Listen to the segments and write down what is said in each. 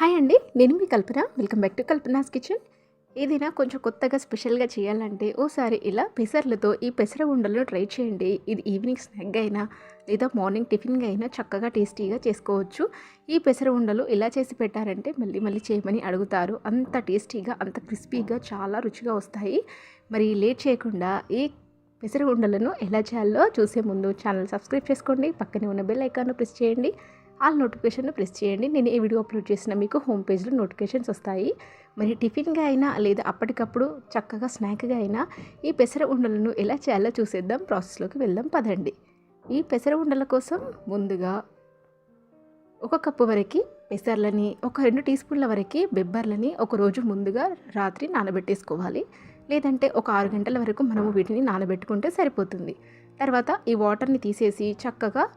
Hi అండి నేను మీ Kalpana. Welcome back to Kalpana's kitchen. ఏదైనా కొంచెం కొత్తగా స్పెషల్గా చేయాలంటే ఓసారి ఇలా పెసర్లతో ఈ పెసర ఉండలను ట్రై చేయండి. ఇది ఈవినింగ్ స్నాక్ అయినా లేదా మార్నింగ్ టిఫిన్గా అయినా చక్కగా టేస్టీగా చేసుకోవచ్చు. ఈ పెసర ఉండలు ఇలా చేసి పెట్టారంటే మళ్ళీ మళ్ళీ చేయమని అడుగుతారు. అంత టేస్టీగా అంత క్రిస్పీగా చాలా రుచిగా వస్తాయి. మరి లేట్ చేయకుండా ఈ పెసర ఉండలను ఎలా చేయాలో చూసే ముందు ఛానల్ సబ్స్క్రైబ్ చేసుకోండి. పక్కనే ఉన్న బెల్ ఐకాన్ను ప్రెస్ చేయండి. ఆ నోటిఫికేషన్ ప్రెస్ చేయండి. నేను ఏ వీడియో అప్లోడ్ చేసిన మీకు హోమ్ పేజ్లో నోటిఫికేషన్స్ వస్తాయి. మరి టిఫిన్గా అయినా లేదా అప్పటికప్పుడు చక్కగా స్నాక్గా అయినా ఈ పెసర ఉండలను ఎలా చేయాలో చూసేద్దాం. ప్రాసెస్లోకి వెళ్దాం. పదండి. ఈ పెసర ఉండల కోసం ముందుగా ఒక కప్పు వరకు పెసర్లని ఒక రెండు టీ స్పూన్ల వరకు బెబ్బర్లని ఒక రోజు ముందుగా రాత్రి నానబెట్టేసుకోవాలి. లేదంటే ఒక ఆరు గంటల వరకు మనము వీటిని నానబెట్టుకుంటే సరిపోతుంది. తర్వాత ఈ వాటర్ని తీసేసి చక్కగా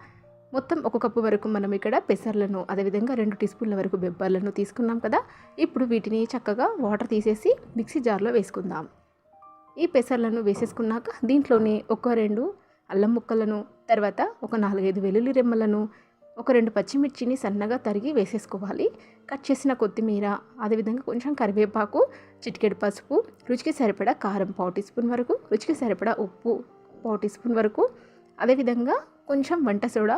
మొత్తం ఒక కప్పు వరకు మనం ఇక్కడ పెసర్లను అదేవిధంగా రెండు టీ స్పూన్ల వరకు బెబ్బర్లను తీసుకున్నాం కదా. ఇప్పుడు వీటిని చక్కగా వాటర్ తీసేసి మిక్సీ జార్లో వేసుకుందాం. ఈ పెసర్లను వేసేసుకున్నాక దీంట్లోనే ఒక రెండు అల్లం ముక్కలను తర్వాత ఒక నాలుగైదు వెల్లుల్లి రెమ్మలను ఒక రెండు పచ్చిమిర్చిని సన్నగా తరిగి వేసేసుకోవాలి. కట్ చేసిన కొత్తిమీర అదేవిధంగా కొంచెం కరివేపాకు చిటికెడు పసుపు రుచికి సరిపడా కారం పావు టీ స్పూన్ వరకు రుచికి సరిపడా ఉప్పు పావు టీ స్పూన్ వరకు అదేవిధంగా కొంచెం వంట సోడా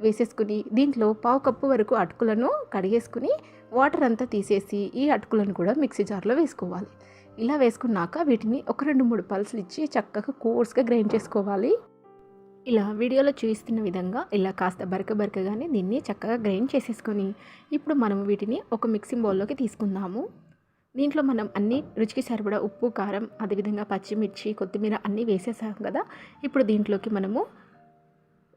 వేసేసుకుని దీంట్లో పావు కప్పు వరకు అటుకులను కడిగేసుకుని వాటర్ అంతా తీసేసి ఈ అటుకులను కూడా మిక్సీ జార్లో వేసుకోవాలి. ఇలా వేసుకున్నాక వీటిని ఒక రెండు మూడు పల్సులు ఇచ్చి చక్కగా కోర్స్గా గ్రైండ్ చేసుకోవాలి. ఇలా వీడియోలో చూపిస్తున్న విధంగా ఇలా కాస్త బరక బరకగానే దీన్ని చక్కగా గ్రైండ్ చేసేసుకొని ఇప్పుడు మనం వీటిని ఒక మిక్సింగ్ బౌల్లోకి తీసుకుందాము. దీంట్లో మనం అన్ని రుచికి సరిపడా ఉప్పు కారం అదేవిధంగా పచ్చిమిర్చి కొత్తిమీర అన్నీ వేసేసాం కదా. ఇప్పుడు దీంట్లోకి మనము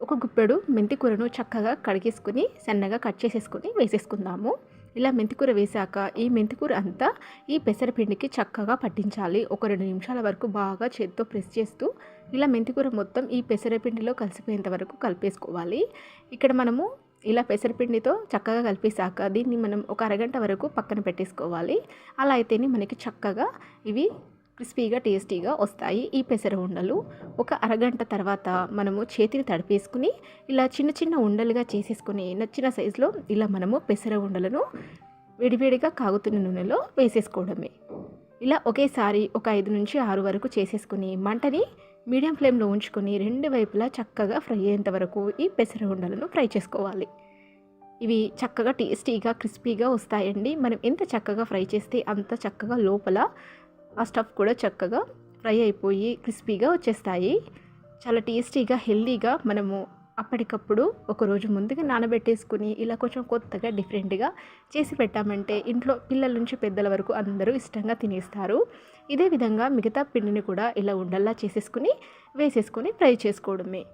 ఒక గుప్పెడు మెంతికూరను చక్కగా కడిగేసుకుని సన్నగా కట్ చేసేసుకుని వేసేసుకుందాము. ఇలా మెంతికూర వేసాక ఈ మెంతికూర అంతా ఈ పెసరపిండికి చక్కగా పట్టించాలి. ఒక రెండు నిమిషాల వరకు బాగా చేతితో ప్రెస్ చేస్తూ ఇలా మెంతికూర మొత్తం ఈ పెసరపిండిలో కలిసిపోయేంత వరకు కలిపేసుకోవాలి. ఇక్కడ మనము ఇలా పెసరపిండితో చక్కగా కలిపేసాక దీన్ని మనం ఒక అరగంట వరకు పక్కన పెట్టేసుకోవాలి. అలా అయితేనే మనకి చక్కగా ఇవి క్రిస్పీగా టేస్టీగా వస్తాయి. ఈ పెసర ఉండలు ఒక అరగంట తర్వాత మనము చేతిని తడిపేసుకుని ఇలా చిన్న చిన్న ఉండలుగా చేసేసుకుని నచ్చిన సైజులో ఇలా మనము పెసర ఉండలను వేడివేడిగా కాగుతున్న నూనెలో వేసేసుకోవడమే. ఇలా ఒకేసారి ఒక ఐదు నుంచి ఆరు వరకు చేసేసుకుని మంటని మీడియం ఫ్లేమ్లో ఉంచుకొని రెండు వైపులా చక్కగా ఫ్రై అయ్యేంత వరకు ఈ పెసర ఉండలను ఫ్రై చేసుకోవాలి. ఇవి చక్కగా టేస్టీగా క్రిస్పీగా వస్తాయండి. మనం ఎంత చక్కగా ఫ్రై చేస్తే అంత చక్కగా లోపల ఆ స్టఫ్ కూడా చక్కగా ఫ్రై అయిపోయి క్రిస్పీగా వచ్చేస్తాయి. చాలా టేస్టీగా హెల్దీగా మనము అప్పటికప్పుడు ఒకరోజు ముందుగా నానబెట్టేసుకుని ఇలా కొంచెం కొత్తగా డిఫరెంట్గా చేసి పెట్టామంటే ఇంట్లో పిల్లల నుంచి పెద్దల వరకు అందరూ ఇష్టంగా తినేస్తారు. ఇదే విధంగా మిగతా పిండిని కూడా ఇలా ఉండల్లా చేసేసుకుని వేసేసుకొని ఫ్రై చేసుకోవడమే.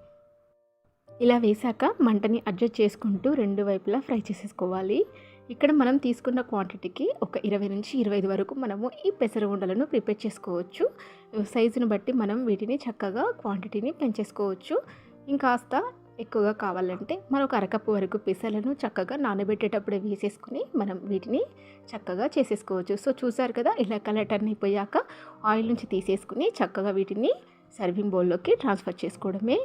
ఇలా వేసాక మంటని అడ్జస్ట్ చేసుకుంటూ రెండు వైపులా ఫ్రై చేసేసుకోవాలి. ఇక్కడ మనం తీసుకున్న క్వాంటిటీకి ఒక ఇరవై నుంచి ఇరవై ఐదు వరకు మనము ఈ పెసర ఉండలను ప్రిపేర్ చేసుకోవచ్చు. సైజుని బట్టి మనం వీటిని చక్కగా క్వాంటిటీని పెంచేసుకోవచ్చు. ఇంకాస్త ఎక్కువగా కావాలంటే మరొక అరకప్పు వరకు పెసలను చక్కగా నానబెట్టేటప్పుడే వేసేసుకుని మనం వీటిని చక్కగా చేసేసుకోవచ్చు. సో చూసారు కదా ఇలా కలర్ టర్న్ అయిపోయాక ఆయిల్ నుంచి తీసేసుకుని చక్కగా వీటిని సర్వింగ్ బౌల్లోకి ట్రాన్స్ఫర్ చేసుకోవడమే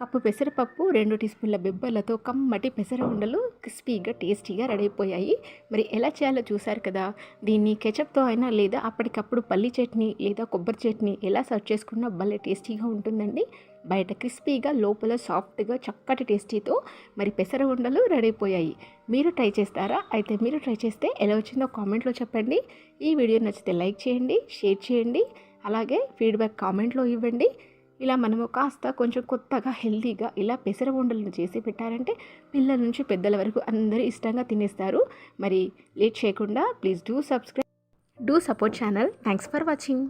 కప్పు పెసరపప్పు రెండు టీ స్పూన్ల బెబ్బలతో కమ్మటి పెసర ఉండలు క్రిస్పీగా టేస్టీగా రెడీ అయిపోయాయి. మరి ఎలా చేయాలో చూసారు కదా? దీన్ని కెచప్తో అయినా లేదా అప్పటికప్పుడు పల్లి చట్నీ లేదా కొబ్బరి చట్నీ ఎలా సర్వ్ చేసుకున్నా భలే టేస్టీగా ఉంటుందండి. బయట క్రిస్పీగా లోపల సాఫ్ట్గా చక్కటి టేస్టీతో మరి పెసర ఉండలు రెడీ అయిపోయాయి. మీరు ట్రై చేస్తారా? అయితే మీరు ట్రై చేస్తే ఎలా వచ్చిందో కామెంట్లో చెప్పండి. ఈ వీడియో నచ్చితే లైక్ చేయండి షేర్ చేయండి. అలాగే ఫీడ్బ్యాక్ కామెంట్లో ఇవ్వండి. ఇలా మనము కాస్త కొంచెం కొత్తగా హెల్తీగా ఇలా పెసర ఉండలను చేసి పెట్టారంటే పిల్లల నుంచి పెద్దల వరకు అందరూ ఇష్టంగా తినేస్తారు. మరి లేట్ చేయకుండా please do subscribe do support channel. Thanks for watching.